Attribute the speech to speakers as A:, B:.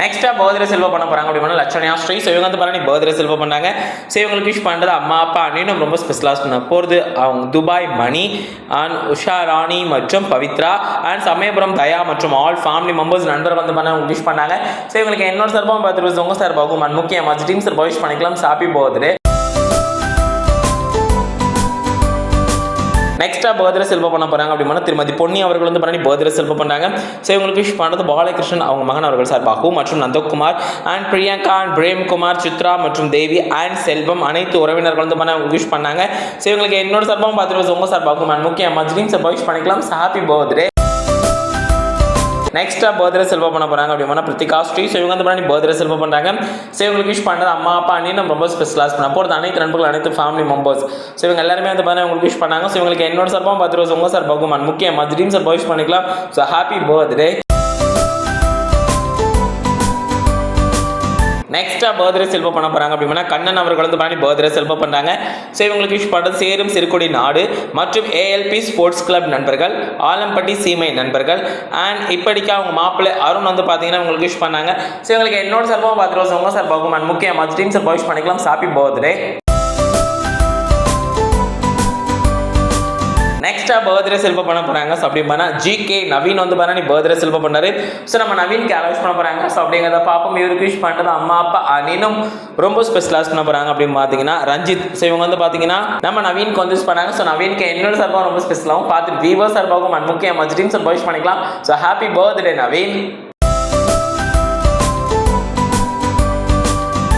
A: நெக்ஸ்டா birthday Selva பண்ண போறாங்க அப்படின்னா லட்சணியா ஸ்ரீ ஸோ இவங்க வந்து பாருங்க பர்த்டே செல்வ பண்ணாங்க. ஸோ இவங்களுக்கு விஷ் பண்ணுறது அம்மா அப்பா அண்ணனும் ரொம்ப ஸ்பெஷலாக பண்ண போகிறது அவங்க துபாய் மணி அண்ட் உஷா ராணி மற்றும் பவித்ரா அண்ட் சமயபுரம் தயா மற்றும் ஆல் ஃபேமிலி மெம்பர்ஸ் நண்பர் வந்து பண்ண விஷ் பண்ணாங்க. ஸோ இவங்களுக்கு என்னோட சார்பாகவும் பார்த்துட்டு உங்க சார்பாகவும் அண்ட் முக்கியமாக டீம் சார் விஷ் பண்ணிக்கலாம். சாப்பி போகுது நெக்ஸ்டா பர்த்டே செல்வ பண்ண போறாங்க அப்படின்னா திருமதி பொன்னி அவர்கள் வந்து பண்ணி பர்த்டே செல்வ பண்ணாங்க ஸோ இவங்களுக்கு விஷ் பண்ணது பாலகிருஷ்ணன் அவங்க மகன் அவர்கள் சார் பாகு மற்றும் நந்தகுமார் அண்ட் பிரியங்கா அண்ட் பிரேம்குமார் சித்ரா மற்றும் தேவி அண்ட் செல்வம் அனைத்து உறவினர்கள் வந்து பண்ண விஷ் பண்ணாங்க. ஸோ இவங்களுக்கு என்னோட சார்பாகவும் பார்த்துட்டு உங்க சார்பாகவும் அண்ட் முக்கியமாக ஜிடிங் சார்பாக விஷ் பண்ணிக்கலாம். ஹாப்பி பர்த்டே நெக்ஸ்ட்டாக பர்த்டே செல்வா பண்ண போகிறாங்க அப்படின்னா பிரித்திகா ஸ்ரீ ஸோ இவங்க வந்து பண்ணி பர்த்டே செல்வா பண்ணுறாங்க ஸோ இவங்களுக்கு விஷ் பண்ணுறது அம்மா அப்பா அண்ணி நம்ம ரொம்ப ஸ்பெஷலாக பண்ண போகிறது அனைத்து நண்பர்கள் அனைத்து ஃபேமிலி மெம்பர்ஸ் ஸோ இவங்க எல்லாருமே வந்து பார்த்தீங்கன்னா உங்களுக்கு விஷ் பண்ணாங்க. ஸோ இவங்களுக்கு என்னோட சார்பாகவும் பத்து ரோஸ் உங்கள் சார் பகுமான் முக்கியமாக திடீர்னு சார் விஷ் பண்ணிக்கலாம். ஸோ ஹாப்பி பர்த்டே நெக்ஸ்ட்டாக பர்த்டே செல்வ பண்ண போகிறாங்க அப்படின்னா கண்ணன் அவர்கள் வந்து பண்ணி பர்த்டே செல்வம் பண்ணுறாங்க ஸோ இவங்களுக்கு விஷ் பண்ணுறது சேரும் சிறுகுடி நாடு மற்றும் ஏஎல்பி ஸ்போர்ட்ஸ் கிளப் நண்பர்கள் ஆலம்பட்டி சீமை நண்பர்கள். அண்ட் இப்படிக்கு அவங்க மாப்பிள்ளை அருண் வந்து பார்த்தீங்கன்னா உங்களுக்கு விஷ் பண்ணாங்க. ஸோ இவங்களுக்கு என்னோட சார்பாகவும் பார்த்துருவோம் ரோஸ் உங்க சார்பாகவும் அண்ட் முக்கியமாக டீம் சார் விஷ் பண்ணிக்கலாம். ஹாப்பி பர்த்டே நெக்ஸ்டா பர்த்டே செல்வ பண்ண போறாங்க. ஸோ அப்படி பண்ணா ஜிகே நவீன் வந்து பண்ணா நீ பர்த்டே செல்வ பண்ணாரு ஸோ நம்ம நவீன்க்கு அலோஸ் பண்ண போறாங்க. ஸோ அப்படிங்கிறத பார்ப்போம் இவருக்கு விஷ் பண்ணுறது அம்மா அப்பா அனினும் ரொம்ப ஸ்பெஷலாஸ் பண்ண போறாங்க அப்படின்னு பார்த்தீங்கன்னா ரஞ்சித். ஸோ இவங்க வந்து பார்த்தீங்கன்னா நம்ம நவீனுக்கு வந்து பண்ணாங்க. ஸோ நவீனுக்கு என்னோட சார்பாக ரொம்ப ஸ்பெஷலாகவும் பார்த்துட்டு வீவோ சார்பாகவும் அண்ட் முக்கியமாக டீம் சார் விஷ் பண்ணிக்கலாம். So happy birthday Naveen.